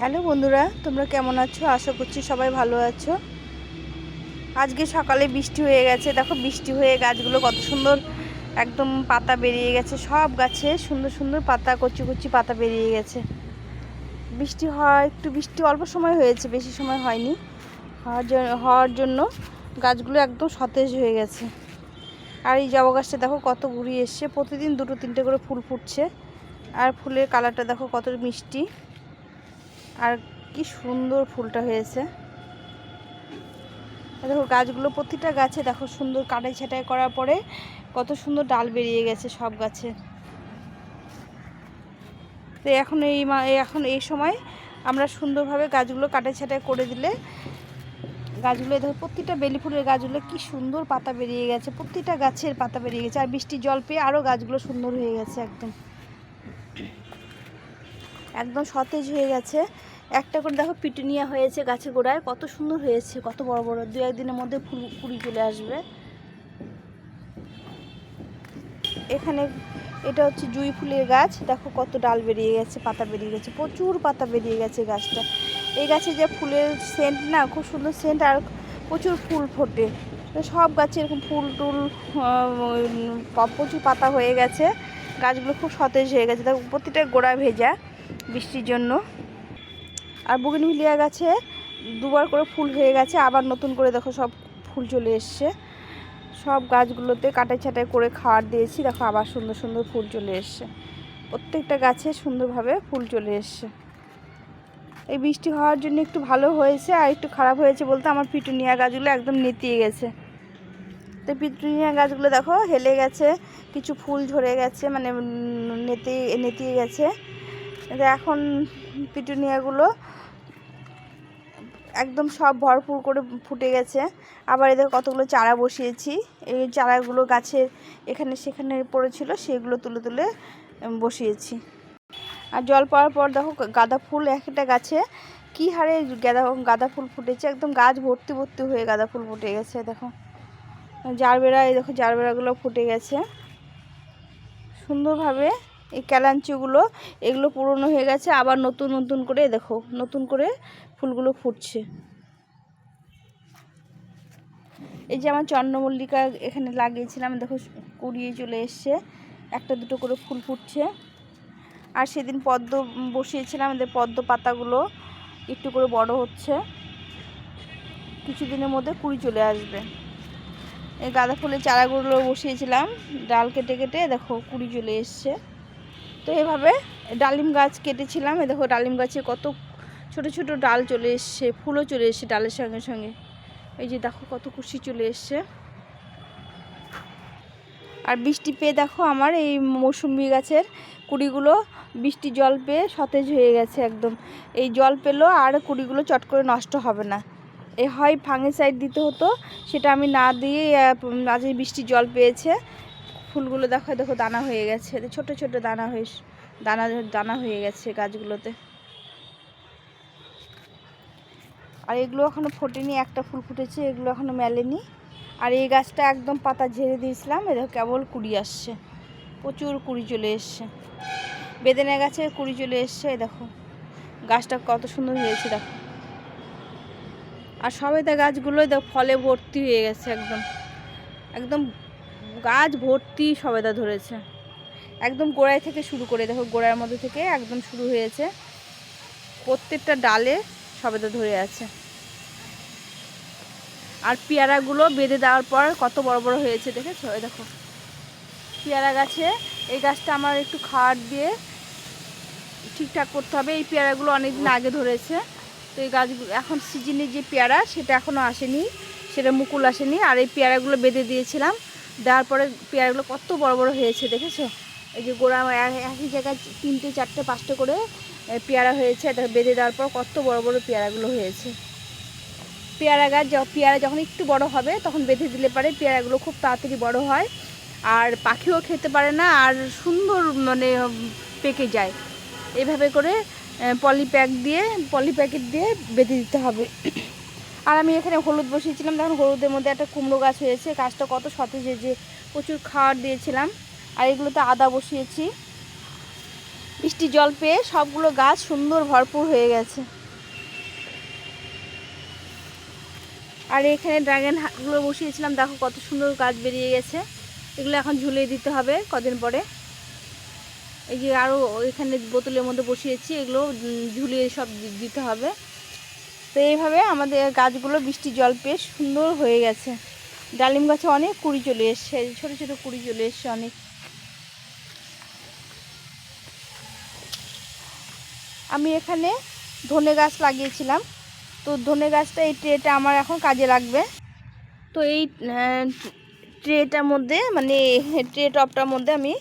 Hello বন্ধুরা, তোমরা কেমন আছো? আশা করছি সবাই ভালো আছো। আজকে সকালে বৃষ্টি হয়ে গেছে। দেখো, বৃষ্টি হয়ে গাছগুলো কত সুন্দর একদম পাতা বেরিয়ে গেছে। সব গাছে সুন্দর সুন্দর পাতা, কচি কচি পাতা বেরিয়ে গেছে। বৃষ্টি হয়, একটু বৃষ্টি অল্প সময় হয়েছে, বেশি সময় হয়নি। হওয়ার জন্য হওয়ার জন্য গাছগুলো একদম সতেজ হয়ে গেছে। আর এই জবা গাছটা দেখো, কত ঘুরি এসছে। প্রতিদিন দুটো তিনটে করে ফুল ফুটছে। আর ফুলের কালারটা দেখো, কত মিষ্টি। আর কি সুন্দর ফুলটা হয়েছে। দেখো গাছগুলো, প্রতিটা গাছে দেখো সুন্দর কাটাই ছাটাই করার পরে কত সুন্দর ডাল বেরিয়ে গেছে সব গাছে। তো এখন এই এখন এই সময় আমরা সুন্দরভাবে গাছগুলো কাটাই ছাটাই করে দিলে গাছগুলো দেখো প্রতিটা বেলি ফুলের গাছগুলো কি সুন্দর পাতা বেরিয়ে গেছে, প্রতিটা গাছের পাতা বেরিয়ে গেছে। আর বৃষ্টির জল পেয়ে আরও গাছগুলো সুন্দর হয়ে গেছে একদম। একদম সতেজ হয়ে গেছে। একটা করে দেখো পিটুনিয়া হয়েছে গাছের গোড়ায়। কত সুন্দর হয়েছে, কত বড় বড়। দু একদিনের মধ্যে ফুল কুড়ি চলে আসবে। এখানে এটা হচ্ছে জুঁই ফুলের গাছ। দেখো কত ডাল বেরিয়ে গেছে, পাতা বেরিয়ে গেছে, প্রচুর পাতা বেরিয়ে গেছে গাছটা। এই গাছে যে ফুলের সেন্ট না, খুব সুন্দর সেন্ট আর প্রচুর ফুল ফোটে। সব গাছে এরকম ফুল টুল প্রচুর পাতা হয়ে গেছে। গাছগুলো খুব সতেজ হয়ে গেছে। দেখো প্রতিটা গোড়া ভেজা। বৃষ্টির জন্য। আর বুগিনভিলিয়া গাছে দুবার করে ফুল হয়ে গেছে আবার নতুন করে দেখো সব ফুল চলে এসছে। সব গাছগুলোতে কাটাই ছাটাই করে খাওয়ার দিয়েছি দেখো আবার সুন্দর সুন্দর ফুল চলে এসছে। প্রত্যেকটা গাছে সুন্দরভাবে ফুল চলে এসছে। এই বৃষ্টি হওয়ার জন্য একটু ভালো হয়েছে আর একটু খারাপ হয়েছে বলতে আমার পিটুনিয়া গাছগুলো একদম নেতিয়ে গেছে। তো পিটুনিয়া গাছগুলো দেখো হেলে গেছে কিছু ফুল ঝরে গেছে মানে উম, নেতে নেতিয়ে গেছে। এখন পিটুনিয়াগুলো একদম সব ভরপুর করে ফুটে গেছে। আবার এদের কতগুলো চারা বসিয়েছি। এই চারাগুলো গাছের এখানে সেখানে পড়েছিল, সেগুলো তুলে তুলে বসিয়েছি। আর জল পাওয়ার পর দেখো গাঁদা ফুল একটা গাছে। কি হারে গাঁদা গাঁদা ফুল ফুটেছে। একদম গাছ ভর্তি ভর্তি হয়ে গাঁদা ফুল ফুটে গেছে, দেখো। জারবেরা, এই দেখো জারবেরাগুলো ফুটে গেছে। সুন্দরভাবে এই ক্যালাঞ্চিগুলো এগুলো পুরনো হয়ে গেছে, আবার নতুন নতুন করে দেখো, নতুন করে ফুলগুলো ফুটছে। এই যে আমার চন্দ্রমল্লিকা এখানে লাগিয়েছিলাম, দেখো কুড়িয়ে চলে এসছে, একটা দুটো করে ফুল ফুটছে। আর সেদিন পদ্ম বসিয়েছিলাম আমাদের পদ্ম পাতাগুলো একটু করে বড় হচ্ছে। কিছুদিনের মধ্যে কুড়ি চলে আসবে। এই গাঁদা ফুলের চারাগুলো বসিয়েছিলাম, ডাল কেটে কেটে, দেখো কুড়ি চলে এসছে। তো এভাবে ডালিম গাছ কেটেছিলাম। এ দেখো ডালিম গাছে কত ছোট ছোট ডাল চলে এসছে, ফুলও চলে এসছে ডালের সঙ্গে সঙ্গে। এই যে দেখো কত কুশি চলে এসছে। আর বৃষ্টি পেয়ে দেখো আমার এই মৌসুমি গাছের কুড়িগুলো বৃষ্টি জল পেয়ে সতেজ হয়ে গেছে একদম। এই জল পেল আর কুড়িগুলো চট করে নষ্ট হবে না। এ হয় ফাঙ্গিসাইড দিতে হতো, সেটা আমি না দিয়ে আজ বৃষ্টি জল পেয়েছে। ফুলগুলো দেখো দেখো, দানা হয়ে গেছে। ছোট ছোট দানা হয়ে, দানা দানা হয়ে গেছে গাছগুলোতে। আর এগুলো এখনও ফোটেনি, একটা ফুল ফুটেছে, এগুলো এখনও মেলেনি। আর এই গাছটা একদম পাতা ঝেড়ে দিয়েছিলাম, এ দেখো কেবল কুড়ি আসছে। প্রচুর কুড়ি চলে এসছে। বেদেনা গাছে কুড়ি চলে এসছে দেখো। গাছটা কত সুন্দর হয়েছে, দেখো। আর সবেদা গাছগুলো দেখো, ফলে ভর্তি হয়ে গেছে একদম। একদম গাছ ভর্তি সবেদা ধরেছে। একদম গোড়ায় থেকে শুরু করে, দেখো গোড়ার মধ্যে থেকে একদম শুরু হয়েছে। প্রত্যেকটা ডালে সবেদা ধরে আছে। আর পেয়ারাগুলো বেঁধে দেওয়ার পর কত বড় বড় হয়েছে, দেখেছ? দেখো। পেয়ারা গাছে, এই গাছটা আমার একটু খাওয়ার দিয়ে ঠিকঠাক করতে হবে। এই পেয়ারাগুলো অনেকদিন আগে ধরেছে। তো এই গাছগুলো, এখন সিজনে যে পেয়ারা, সেটা এখনও আসেনি, সেটা মুকুল আসেনি। আর এই পেয়ারাগুলো বেঁধে দিয়েছিলাম। দেওয়ার পরে পেয়ারাগুলো কত বড় বড় হয়েছে, দেখেছ? এই যে গোড়া এক- একই জায়গায় তিনটে, চারটে, পাঁচটা করে পেয়ারা হয়েছে বেঁধে দেওয়ার পর কত বড় বড় পেয়ারাগুলো হয়েছে। পেয়ারা গাছ পেয়ারা যখন একটু বড় হবে, তখন বেঁধে দিলে পারে পেয়ারাগুলো খুব তাড়াতাড়ি বড় হয়। আর পাখিও খেতে পারে না, আর সুন্দর মানে পেকে যায়। এভাবে করে পলি প্যাক দিয়ে, পলি প্যাকেট দিয়ে বেঁধে দিতে হবে। আর আমি এখানে হলুদ বসিয়েছিলাম। দেখুন, হলুদের মধ্যে একটা কুমড়ো গাছ হয়েছে। গাছটা কত সতেজ হয়েছে। প্রচুর খাওয়ার দিয়েছিলাম। আর এগুলোতে আদা বসিয়েছি। বৃষ্টি জল পেয়ে সবগুলো গাছ সুন্দর ভরপুর হয়ে গেছে। আর এখানে ড্রাগন হাটগুলো বসিয়েছিলাম। দেখো কত সুন্দর গাছ বেরিয়ে গেছে। এগুলো এখন ঝুলিয়ে দিতে হবে কদিন পরে। এই যে আরও এখানে বোতলের মধ্যে বসিয়েছি। এগুলো ঝুলিয়ে সব দিতে হবে। তো এইভাবে আমাদের গাছগুলো বৃষ্টি জল পেয়ে সুন্দর হয়ে গেছে। ডালিম গাছে অনেক কুড়ি চলে এসছে ছোটো ছোটো কুড়ি চলে এসছে অনেক। আমি এখানে ধনে গাছ লাগিয়েছিলাম। তো ধনে গাছটা এই ট্রেটা আমার এখন কাজে লাগবে। তো এই ট্রেটার মধ্যে মানে ট্রে টপটার মধ্যে আমি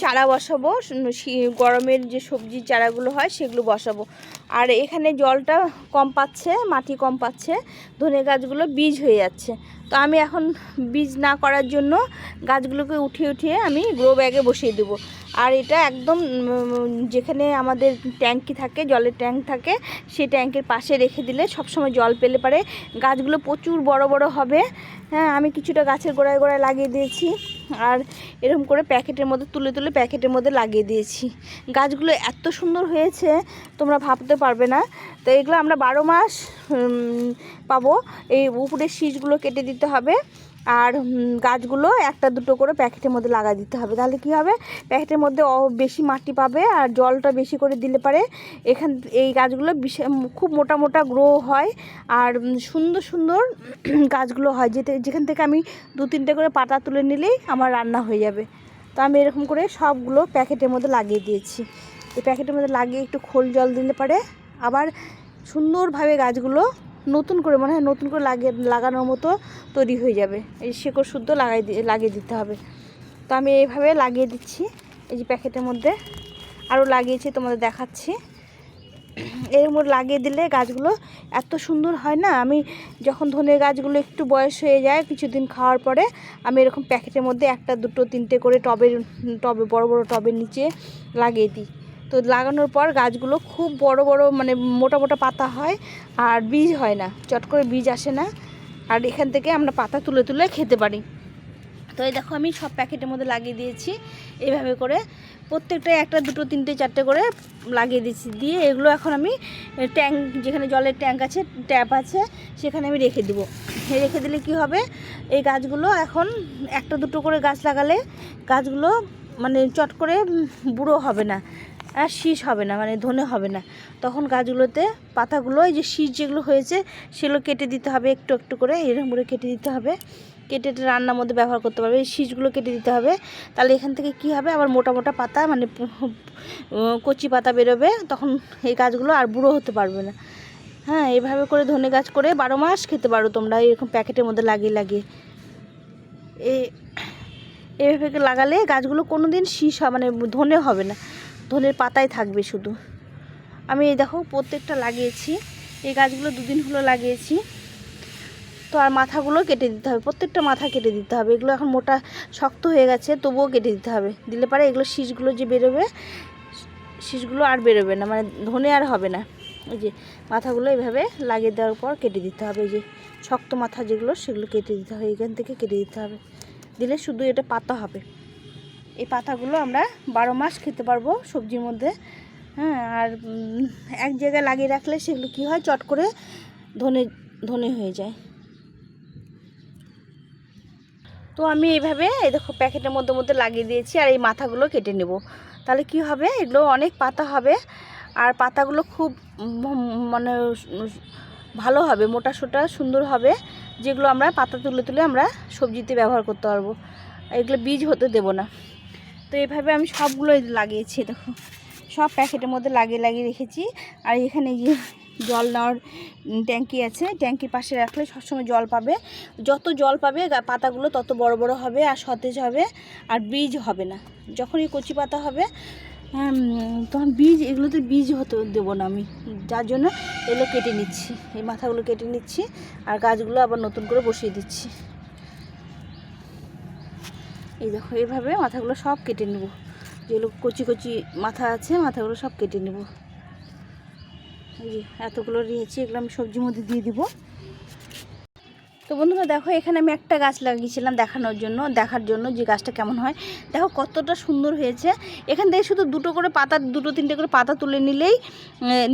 চারা বসাবো। গরমের যে সবজি চারাগুলো হয় সেগুলো বসাবো। আর এখানে জলটা কম পাচ্ছে, মাটি কম পাচ্ছে, ধনে গাছগুলো বীজ হয়ে যাচ্ছে। তো আমি এখন বীজ না করার জন্য গাছগুলোকে উঠিয়ে উঠিয়ে আমি গ্রো ব্যাগে বসিয়ে দেবো। আর এটা একদম যেখানে আমাদের ট্যাঙ্কি থাকে, জলের ট্যাঙ্ক থাকে, সেই ট্যাঙ্কের পাশে রেখে দিলে সবসময় জল পেলে পারে। গাছগুলো প্রচুর বড় বড় হবে। হ্যাঁ আমি কিছুটা গাছের গোড়ায় গোড়ায় লাগিয়ে দিয়েছি আর এরকম করে প্যাকেটের মধ্যে, তুলে তুলে প্যাকেটের মধ্যে লাগিয়ে দিয়েছি। গাছগুলো এত সুন্দর হয়েছে, তোমরা ভাবতে পারবে না। তো এগুলো আমরা বারো মাস পাবো। এই উপরের শীষগুলো কেটে দিতে হবে। আর গাছগুলো একটা দুটো করে প্যাকেটের মধ্যে লাগা দিতে হবে। তাহলে কি হবে? প্যাকেটের মধ্যে বেশি মাটি পাবে আর জলটা বেশি করে দিলে পারে। এখান, এই গাছগুলো খুব মোটা মোটা গ্রো হয় আর সুন্দর সুন্দর গাছগুলো হয়। যেতে, যেখান থেকে আমি দু, তিনটে করে পাতা তুলে নিলেই আমার রান্না হয়ে যাবে। তো আমি এরকম করে সবগুলো প্যাকেটের মধ্যে লাগিয়ে দিয়েছি। এই প্যাকেটের মধ্যে লাগিয়ে একটু খোল জল দিলে পারে। আবার সুন্দরভাবে গাছগুলো নতুন করে, মনে হয় নতুন করে লাগিয়ে লাগানোর মতো তৈরি হয়ে যাবে। এই শেকড় শুদ্ধ লাগাই লাগিয়ে দিতে হবে। তো আমি এইভাবে লাগিয়ে দিচ্ছি এই যে প্যাকেটের মধ্যে। আরও লাগিয়েছি, তোমাদের দেখাচ্ছি। এর মধ্যে লাগিয়ে দিলে গাছগুলো এত সুন্দর হয় না? আমি যখন ধনে গাছগুলো একটু বয়স হয়ে যায়, কিছুদিন খাওয়ার পরে আমি এরকম প্যাকেটের মধ্যে একটা, দুটো, তিনটে করে টবের টবে, বড় বড় টবের নিচে লাগিয়ে দিই। তো লাগানোর পর গাছগুলো খুব বড় বড় মানে মোটা মোটা পাতা হয় আর বীজ হয় না, চট করে বীজ আসে না। আর এখান থেকে আমরা পাতা তুলে তুলে খেতে পারি। তো এই দেখো আমি সব প্যাকেটের মধ্যে লাগিয়ে দিয়েছি। এইভাবে করে প্রত্যেকটায় একটা, দুটো, তিনটে, চারটে করে লাগিয়ে দিয়েছি। দিয়ে এগুলো এখন আমি ট্যাঙ্ক যেখানে জলের ট্যাঙ্ক আছে, ট্যাপ আছে, সেখানে আমি রেখে দেবো। রেখে দিলে কি হবে? এই গাছগুলো এখন একটা, দুটো করে গাছ লাগালে গাছগুলো মানে চট করে বুড়ো হবে না। আর শীষ হবে না মানে ধনে হবে না। তখন গাছগুলোতে পাতাগুলো, এই যে শীষ যেগুলো হয়েছে, সেগুলো কেটে দিতে হবে একটু একটু করে, এরকম করে কেটে দিতে হবে। কেটে রান্নার মধ্যে ব্যবহার করতে পারবে, এই শীষগুলো কেটে দিতে হবে। তাহলে এখান থেকে কি হবে? আবার মোটা মোটা পাতা মানে কচি পাতা বেরোবে, তখন এই গাছগুলো আর বুড়ো হতে পারবে না। হ্যাঁ এইভাবে করে ধনে গাছ করে বারো মাস খেতে পারো তোমরা, এরকম প্যাকেটের মধ্যে লাগিয়ে লাগিয়ে। এই এভাবে লাগালে গাছগুলো কোনো দিন শীষ মানে ধনে হবে না। ধনের পাতায় থাকবে শুধু। আমি এই দেখো প্রত্যেকটা লাগিয়েছি, এই গাছগুলো দুদিন হলো লাগিয়েছি। তো আর মাথাগুলো কেটে দিতে হবে, প্রত্যেকটা মাথা কেটে দিতে হবে। এগুলো এখন মোটা শক্ত হয়ে গেছে, তবুও কেটে দিতে হবে। দিলে পারে এগুলো শীষগুলো যে বেরোবে, শীষগুলো আর বেরোবে না মানে ধনে আর হবে না। ওই যে মাথাগুলো এইভাবে লাগিয়ে দেওয়ার পর কেটে দিতে হবে। যে শক্ত মাথা যেগুলো, সেগুলো কেটে দিতে হবে, এখান থেকে কেটে দিতে হবে। দিলে শুধু এটা পাতা হবে। এই পাতাগুলো আমরা বারো মাস খেতে পারব সবজির মধ্যে। হ্যাঁ আর এক জায়গায় লাগিয়ে রাখলে সেগুলো কি হয়? চট করে ধনে ধনে হয়ে যায়। তো আমি এইভাবে এই দেখো, প্যাকেটের মধ্যে মধ্যে লাগিয়ে দিয়েছি আর এই মাথাগুলো কেটে নেব। তাহলে কি হবে? এগুলো অনেক পাতা হবে আর পাতাগুলো খুব মানে ভালো হবে মোটা সোটা সুন্দর হবে, যেগুলো আমরা পাতা তুলে তুলে আমরা সবজিতে ব্যবহার করতে পারব। এগুলো বীজ হতে দেব না। তো এভাবে আমি সবগুলো লাগিয়েছি, দেখো। সব প্যাকেটের মধ্যে লাগিয়ে লাগিয়ে রেখেছি। আর এখানে যে জল নেওয়ার ট্যাঙ্কি আছে, ট্যাঙ্কির পাশে রাখলে সবসময় জল পাবে। যত জল পাবে পাতাগুলো তত বড় বড় হবে আর সতেজ হবে আর বীজ হবে না। যখনই কচি পাতা হবে তখন বীজ, এগুলোতে বীজ হতে দেবো না আমি। যার জন্য এগুলো কেটে নিচ্ছি, এই মাথাগুলো কেটে নিচ্ছি আর গাছগুলো আবার নতুন করে বসিয়ে দিচ্ছি। এই দেখো, এইভাবে মাথাগুলো সব কেটে নেব। যেগুলো কচি কচি মাথা আছে, মাথাগুলো সব কেটে নেব। এই যে, এতগুলো নিয়েছি, এগুলো আমি সবজির মধ্যে দিয়ে দিব। তো বন্ধুরা দেখো, এখানে আমি একটা গাছ লাগিয়েছিলাম দেখানোর জন্য, দেখার জন্য যে গাছটা কেমন হয়। দেখো কতটা সুন্দর হয়েছে। এখান থেকে শুধু দুটো করে পাতা, দুটো তিনটে করে পাতা তুলে নিলেই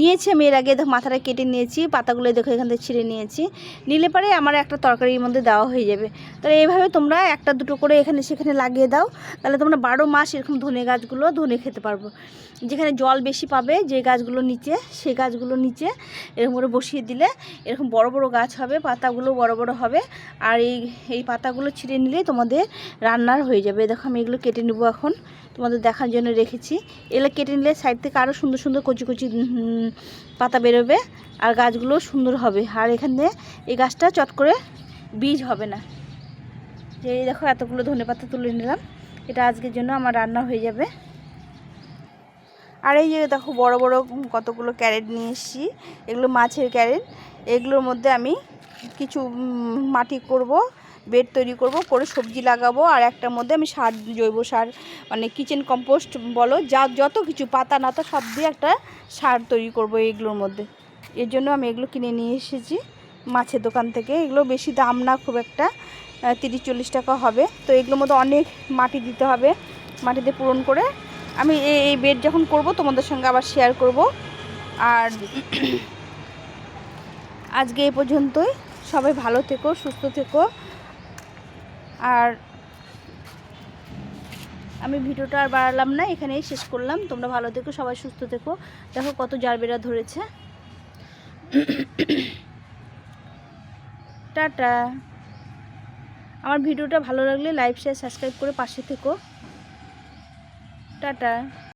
নিয়েছি আমি এর আগে, দেখো মাথাটা কেটে নিয়েছি, পাতাগুলো দেখো এখান থেকে ছিঁড়ে নিয়েছি। নিলে পরে আমার একটা তরকারির মধ্যে দেওয়া হয়ে যাবে। তাহলে এইভাবে তোমরা একটা দুটো করে এখানে সেখানে লাগিয়ে দাও। তাহলে তোমরা বারো মাস এরকম ধনে গাছগুলো ধনে খেতে পারব। যেখানে জল বেশি পাবে, যে গাছগুলো নিচে, সেই গাছগুলো নিচে এরকম করে বসিয়ে দিলে এরকম বড় বড় গাছ হবে, পাতাগুলো বড় বড় হবে। আর এই এই পাতাগুলো ছিঁড়ে নিলেই তোমাদের রান্নার হয়ে যাবে। দেখো আমি এগুলো কেটে নেব এখন, তোমাদের দেখার জন্য রেখেছি। এগুলো কেটে নিলে সাইড থেকে আরও সুন্দর সুন্দর কচি কচি পাতা বেরোবে আর গাছগুলো সুন্দর হবে। আর এখানে এই গাছটা চট করে বীজ হবে না। যে দেখো এতগুলো ধনে পাতা তুলে নিলাম। এটা আজকের জন্য আমার রান্না হয়ে যাবে। আর এই যে দেখো বড় বড় কতগুলো ক্যারেট নিয়ে এসেছি। এগুলো মাছের ক্যারেট। এগুলোর মধ্যে আমি কিছু মাটি করব, বেড তৈরি করব, করে সবজি লাগাবো, আর একটার মধ্যে আমি সার, জৈব সার মানে কিচেন কম্পোস্ট বলো, যা, যত কিছু পাতা নাতা সব দিয়ে একটা সার তৈরি করব এগুলোর মধ্যে। এর জন্য আমি এগুলো কিনে নিয়ে এসেছি মাছের দোকান থেকে। এগুলো বেশি দাম না, খুব একটা তিরিশ চল্লিশ টাকা হবে। তো এগুলোর মধ্যে অনেক মাটি দিতে হবে, মাটিতে পূরণ করে আমি এই বেড যখন করব, তোমাদের সঙ্গে আবার শেয়ার করব। আর আজকে এই পর্যন্তই। সবাই ভালো থেকো, সুস্থ থেকো। আর আমি ভিডিওটা আর বাড়ালাম না, এখানেই শেষ করলাম। তোমরা ভালো থেকো, সবাই সুস্থ থেকো। দেখো কত জারবেরা ধরেছে। টাটা। আমার ভিডিওটা ভালো লাগলে লাইক শেয়ার সাবস্ক্রাইব করে পাশে থেকো। টাটা